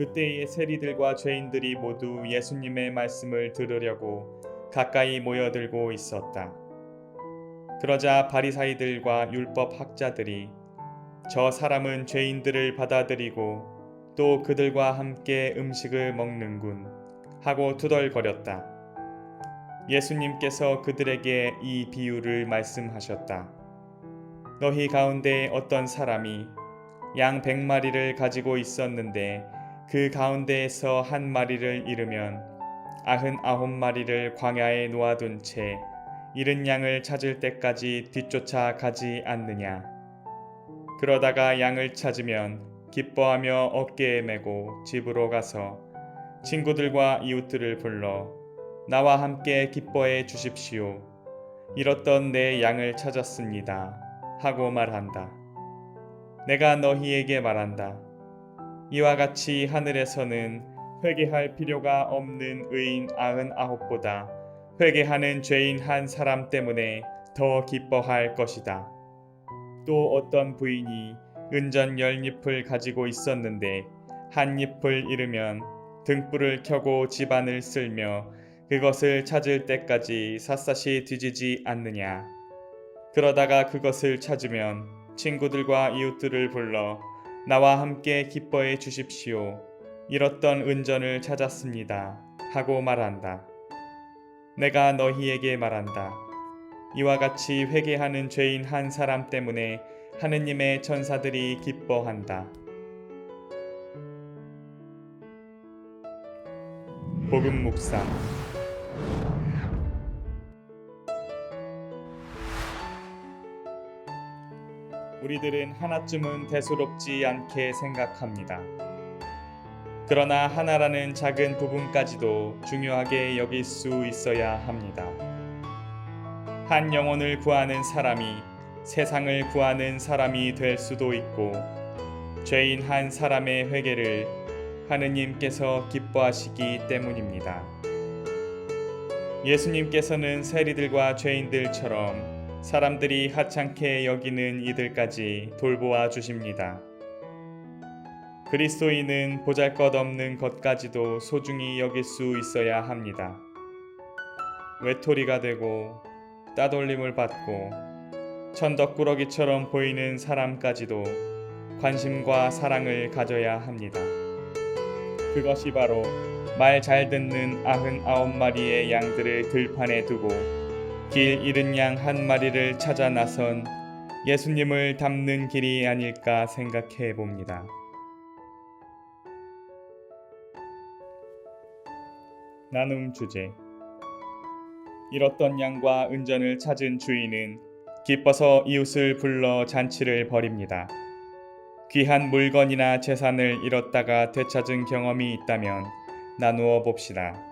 그때의 세리들과 죄인들이 모두 예수님의 말씀을 들으려고 가까이 모여들고 있었다. 그러자 바리사이들과 율법 학자들이 저 사람은 죄인들을 받아들이고 또 그들과 함께 음식을 먹는군 하고 투덜거렸다. 예수님께서 그들에게 이 비유를 말씀하셨다. 너희 가운데 어떤 사람이 양 백마리를 가지고 있었는데 그 가운데에서 한 마리를 잃으면 아흔 아홉 마리를 광야에 놓아둔 채 잃은 양을 찾을 때까지 뒤쫓아 가지 않느냐. 그러다가 양을 찾으면 기뻐하며 어깨에 메고 집으로 가서 친구들과 이웃들을 불러 나와 함께 기뻐해 주십시오. 잃었던 내 양을 찾았습니다. 하고 말한다. 내가 너희에게 말한다. 이와 같이 하늘에서는 회개할 필요가 없는 의인 아흔 아홉보다 회개하는 죄인 한 사람 때문에 더 기뻐할 것이다. 또 어떤 부인이 은전 열 잎을 가지고 있었는데 한 잎을 잃으면 등불을 켜고 집안을 쓸며 그것을 찾을 때까지 샅샅이 뒤지지 않느냐. 그러다가 그것을 찾으면 친구들과 이웃들을 불러 나와 함께 기뻐해 주십시오. 잃었던 은전을 찾았습니다. 하고 말한다. 내가 너희에게 말한다. 이와 같이 회개하는 죄인 한 사람 때문에 하느님의 천사들이 기뻐한다. 복음 묵상 우리들은 하나쯤은 대수롭지 않게 생각합니다. 그러나 하나라는 작은 부분까지도 중요하게 여길 수 있어야 합니다. 한 영혼을 구하는 사람이 세상을 구하는 사람이 될 수도 있고 죄인 한 사람의 회개를 하느님께서 기뻐하시기 때문입니다. 예수님께서는 세리들과 죄인들처럼 사람들이 하찮게 여기는 이들까지 돌보아 주십니다. 그리스도인은 보잘것없는 것까지도 소중히 여길 수 있어야 합니다. 외톨이가 되고 따돌림을 받고 천덕꾸러기처럼 보이는 사람까지도 관심과 사랑을 가져야 합니다. 그것이 바로 말 잘 듣는 아흔 아홉 마리의 양들을 들판에 두고 길 잃은 양 한 마리를 찾아 나선 예수님을 닮는 길이 아닐까 생각해 봅니다. 나눔 주제 잃었던 양과 은전을 찾은 주인은 기뻐서 이웃을 불러 잔치를 벌입니다. 귀한 물건이나 재산을 잃었다가 되찾은 경험이 있다면 나누어 봅시다.